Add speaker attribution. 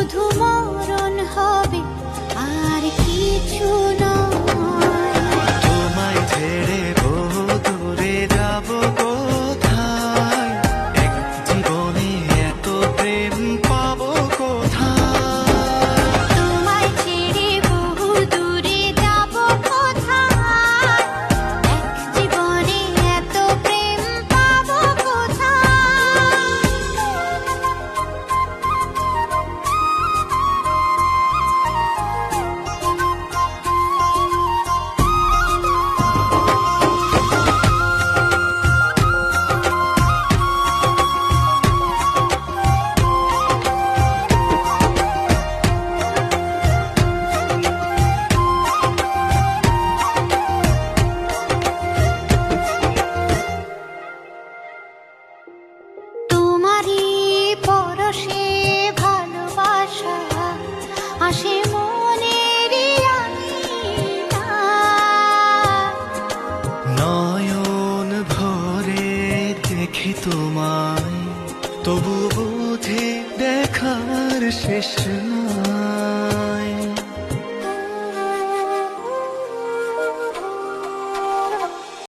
Speaker 1: শুধু মরা
Speaker 2: নয়ন ভরে দেখি তোমায় তবু বোধে দেখার শেষ না